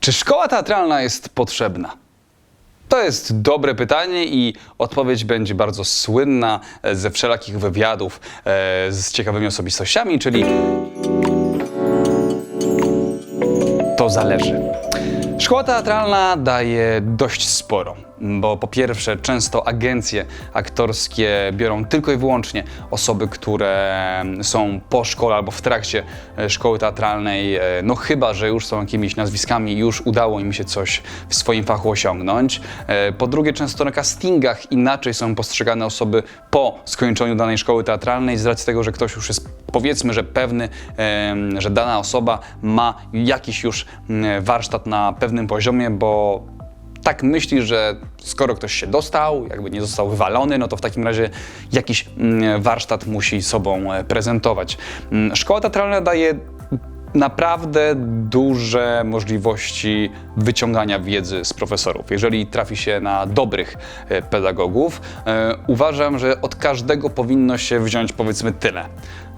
Czy szkoła teatralna jest potrzebna? To jest dobre pytanie i odpowiedź będzie bardzo słynna e, ze wszelakich wywiadów e, z ciekawymi osobistościami, czyli to zależy. Szkoła teatralna daje dość sporo, bo po pierwsze często agencje aktorskie biorą tylko i wyłącznie osoby, które są po szkole albo w trakcie e, szkoły teatralnej, e, no chyba, że już są jakimiś nazwiskami już udało im się coś w swoim fachu osiągnąć. E, Po drugie często na castingach inaczej są postrzegane osoby po skończeniu danej szkoły teatralnej z racji tego, że ktoś już jest powiedzmy, że pewny, że dana osoba ma jakiś już mm, na pewnym poziomie, bo tak myśli, że skoro ktoś się dostał, jakby nie został wywalony, no to w takim razie jakiś mm, warsztat musi sobą e, prezentować. Mm, Szkoła teatralna daje naprawdę duże możliwości wyciągania wiedzy z profesorów. Jeżeli trafi się na dobrych e, pedagogów, e, uważam, że od każdego powinno się wziąć powiedzmy tyle.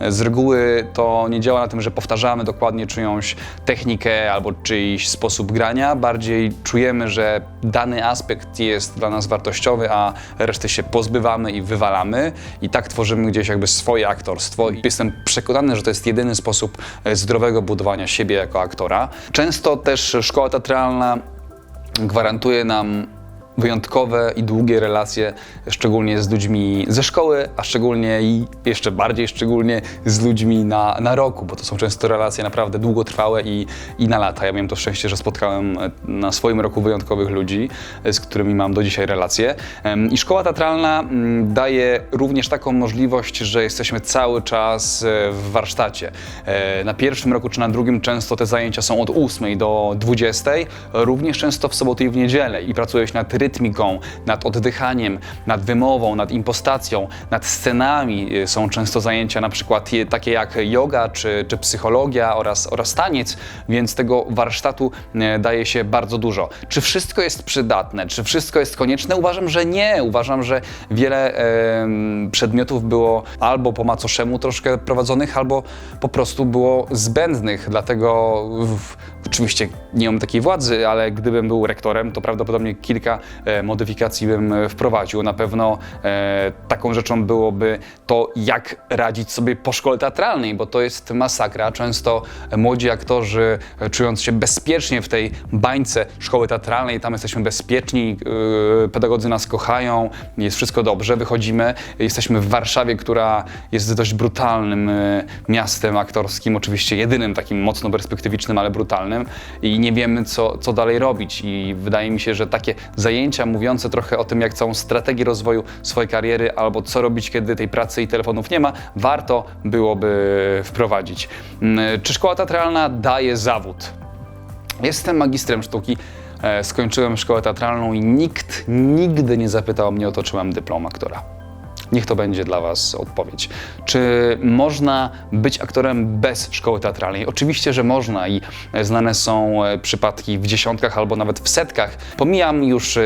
E, Z reguły to nie działa na tym, że powtarzamy dokładnie czyjąś technikę albo czyjś sposób grania, bardziej czujemy, że dany aspekt jest dla nas wartościowy, a reszty się pozbywamy i wywalamy i tak tworzymy gdzieś jakby swoje aktorstwo. I jestem przekonany, że to jest jedyny sposób e, budowania siebie jako aktora. Często też szkoła teatralna gwarantuje nam wyjątkowe i długie relacje, szczególnie z ludźmi ze szkoły, a szczególnie i jeszcze bardziej szczególnie z ludźmi na, na roku, bo to są często relacje naprawdę długotrwałe i, i na lata. Ja miałem to szczęście, że spotkałem na swoim roku wyjątkowych ludzi, z którymi mam do dzisiaj relacje. I szkoła teatralna mm, daje również taką możliwość, że jesteśmy cały czas e, w warsztacie. E, Na pierwszym roku czy na drugim często te zajęcia są od 8 do 20, również często w soboty i w niedzielę i pracuje się nad rytmiką, nad oddychaniem, nad wymową, nad impostacją, nad scenami. Y, Są często zajęcia na przykład takie jak yoga czy, czy psychologia oraz, oraz taniec, więc tego warsztatu e, daje się bardzo dużo. Czy wszystko jest przydatne? Czy wszystko jest konieczne? Uważam, że nie. Uważam, że wiele em, przedmiotów było albo po macoszemu troszkę prowadzonych, albo po prostu było zbędnych. Dlatego w, oczywiście nie mam takiej władzy, ale gdybym był rektorem, to prawdopodobnie kilka e, modyfikacji bym e, wprowadził. Na pewno e, taką rzeczą byłoby to, jak radzić sobie po szkole teatralnej, bo to jest masakra. Często młodzi aktorzy, e, czując się bezpiecznie w tej bańce szkoły teatralnej, tam jesteśmy bezpieczni, e, pedagodzy nas kochają, jest wszystko dobrze, wychodzimy, jesteśmy w Warszawie, która jest dość brutalnym e, miastem aktorskim, oczywiście jedynym takim mocno perspektywicznym, ale brutalnym i nie wiemy, co, co dalej robić. I wydaje mi się, że takie zajęcia mówiące trochę o tym, jak całą strategię rozwoju swojej kariery, albo co robić, kiedy tej pracy i telefonów nie ma, warto byłoby wprowadzić. Mm, Czy szkoła teatralna daje zawód? Jestem magistrem sztuki, e, skończyłem szkołę teatralną i nikt nigdy nie zapytał mnie o to, czy mam dyplom aktora. Niech to będzie dla Was odpowiedź. Czy można być aktorem bez szkoły teatralnej? Oczywiście, że można i znane są e, przypadki w dziesiątkach albo nawet w setkach. Pomijam już e,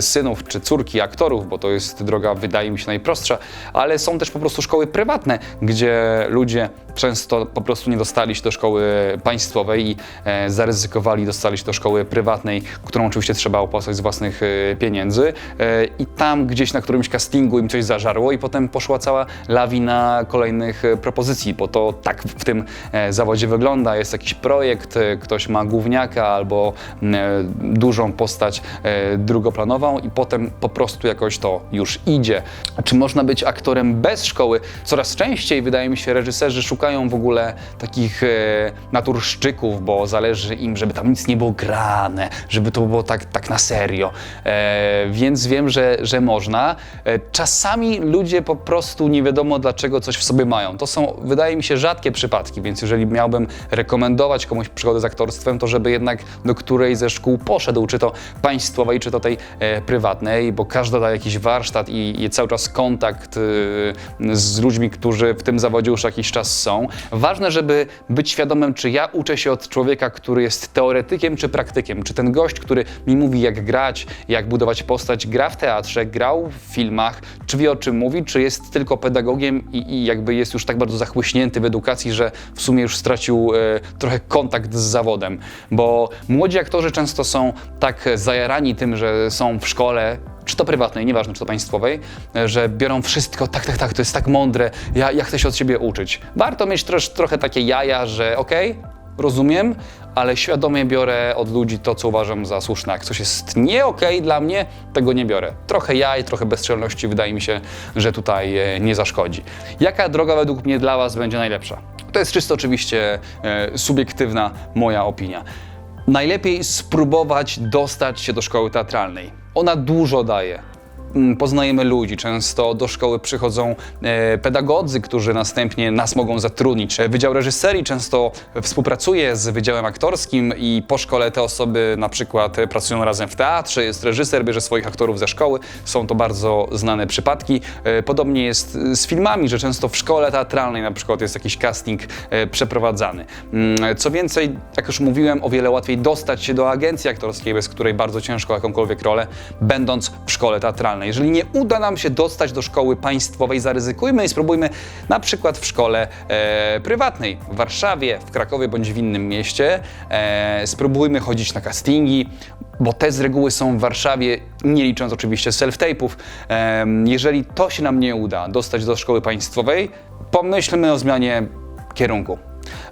synów czy córki aktorów, bo to jest droga, wydaje mi się, najprostsza, ale są też po prostu szkoły prywatne, gdzie ludzie często po prostu nie dostali się do szkoły państwowej i e, zaryzykowali, dostali się do szkoły prywatnej, którą oczywiście trzeba opłacać z własnych pieniędzy. I tam gdzieś na którymś castingu im coś zażarło i potem poszła cała lawina kolejnych e, propozycji, bo to tak w tym e, zawodzie wygląda. Jest jakiś projekt, e, ktoś ma główniaka albo dużą postać drugoplanową i potem po prostu jakoś to już idzie. Czy można być aktorem bez szkoły? Coraz częściej wydaje mi się reżyserzy szukają w ogóle takich naturszczyków, bo zależy im, żeby tam nic nie było grane, żeby to było tak, tak na serio. Więc wiem, że, że można. Czasami ludzie po prostu nie wiadomo dlaczego coś w sobie mają. To są, wydaje mi się, rzadkie przypadki, więc jeżeli miałbym rekomendować komuś przygodę z aktorstwem, to żeby jednak do której ze szkół poszedł, czy to państwowej, czy to tej e, prywatnej, bo każda da jakiś warsztat i, i cały czas kontakt e, z ludźmi, którzy w tym zawodzie już jakiś czas są. Ważne, żeby być świadomym, czy ja uczę się od człowieka, który jest teoretykiem, czy praktykiem. Czy ten gość, który mi mówi, jak grać, jak budować postać, gra w teatrze, grał w filmach, czy wie o czym mówi, czy jest tylko pedagogiem i, i jakby jest już tak bardzo zachłyśnięty w edukacji, że w sumie już stracił e, trochę kontakt z zawodem. Bo młodzi aktorzy często są tak zajarani tym, że są w szkole, czy to prywatnej, nieważne czy to państwowej, e, że biorą wszystko, tak, tak, tak, to jest tak mądre, ja, ja chcę się od siebie uczyć. Warto mieć trosz, trochę takie jaja, że okej, rozumiem, ale świadomie biorę od ludzi to, co uważam za słuszne. Jak coś jest nie okej dla mnie, tego nie biorę. Trochę jaj, trochę bezczelności wydaje mi się, że tutaj e, nie zaszkodzi. Jaka droga według mnie dla Was będzie najlepsza? To jest czysto oczywiście e, subiektywna moja opinia. Najlepiej spróbować dostać się do szkoły teatralnej. Ona dużo daje. Mm, Poznajemy ludzi, często do szkoły przychodzą e, pedagodzy, którzy następnie nas mogą zatrudnić. E, Wydział Reżyserii często współpracuje z Wydziałem Aktorskim i po szkole te osoby na przykład e, pracują razem w teatrze, jest reżyser, bierze swoich aktorów ze szkoły. Są to bardzo znane przypadki. Podobnie jest z filmami, że często w szkole teatralnej na przykład jest jakiś casting przeprowadzany. Mm, Co więcej, jak już mówiłem, o wiele łatwiej dostać się do agencji aktorskiej, bez której bardzo ciężko jakąkolwiek rolę, będąc w szkole teatralnej. Jeżeli nie uda nam się dostać do szkoły państwowej, zaryzykujmy i spróbujmy na przykład w szkole e, prywatnej w Warszawie, w Krakowie bądź w innym mieście. E, spróbujmy chodzić na castingi, bo te z reguły są w Warszawie, nie licząc oczywiście self-tape'ów. Em, jeżeli to się nam nie uda, dostać do szkoły państwowej, pomyślmy o zmianie kierunku.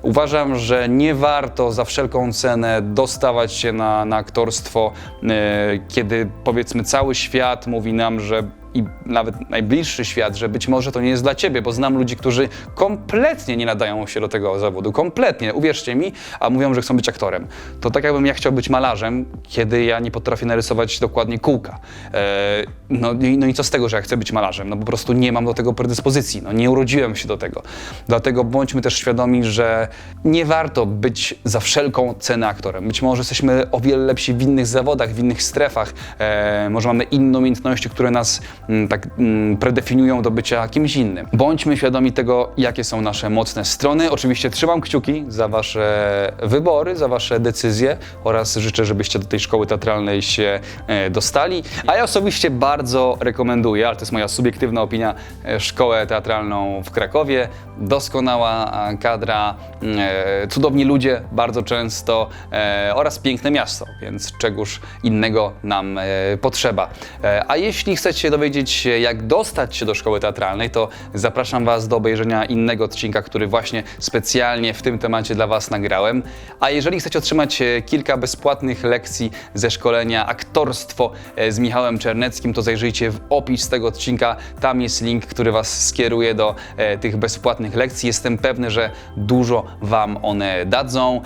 Uważam, że nie warto za wszelką cenę dostawać się na, na aktorstwo, e, kiedy powiedzmy cały świat mówi nam, że i nawet najbliższy świat, że być może to nie jest dla ciebie, bo znam ludzi, którzy kompletnie nie nadają się do tego zawodu. Kompletnie, uwierzcie mi, a mówią, że chcą być aktorem. To tak jakbym ja chciał być malarzem, kiedy ja nie potrafię narysować dokładnie kółka. E, no, no i co z tego, że ja chcę być malarzem? No po prostu nie mam do tego predyspozycji, no nie urodziłem się do tego. Dlatego bądźmy też świadomi, że nie warto być za wszelką cenę aktorem. Być może jesteśmy o wiele lepsi w innych zawodach, w innych strefach, e, może mamy inne umiejętności, które nas tak mm, predefiniują do bycia kimś innym. Bądźmy świadomi tego, jakie są nasze mocne strony. Oczywiście trzymam kciuki za wasze wybory, za wasze decyzje oraz życzę, żebyście do tej szkoły teatralnej się e, dostali. A ja osobiście bardzo rekomenduję, ale to jest moja subiektywna opinia, e, szkołę teatralną w Krakowie. Doskonała kadra, e, cudowni ludzie bardzo często oraz piękne miasto, więc czegoż innego nam potrzeba. A jeśli chcecie się dowiedzieć jak dostać się do szkoły teatralnej, to zapraszam Was do obejrzenia innego odcinka, który właśnie specjalnie w tym temacie dla Was nagrałem. A jeżeli chcecie otrzymać e, kilka bezpłatnych lekcji ze szkolenia aktorstwo e, z Michałem Czerneckim, to zajrzyjcie w opis tego odcinka. Tam jest link, który Was skieruje do e, tych bezpłatnych lekcji. Jestem pewny, że dużo Wam one dadzą.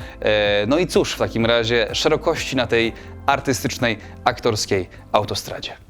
No i cóż, w takim razie szerokości na tej artystycznej, aktorskiej autostradzie.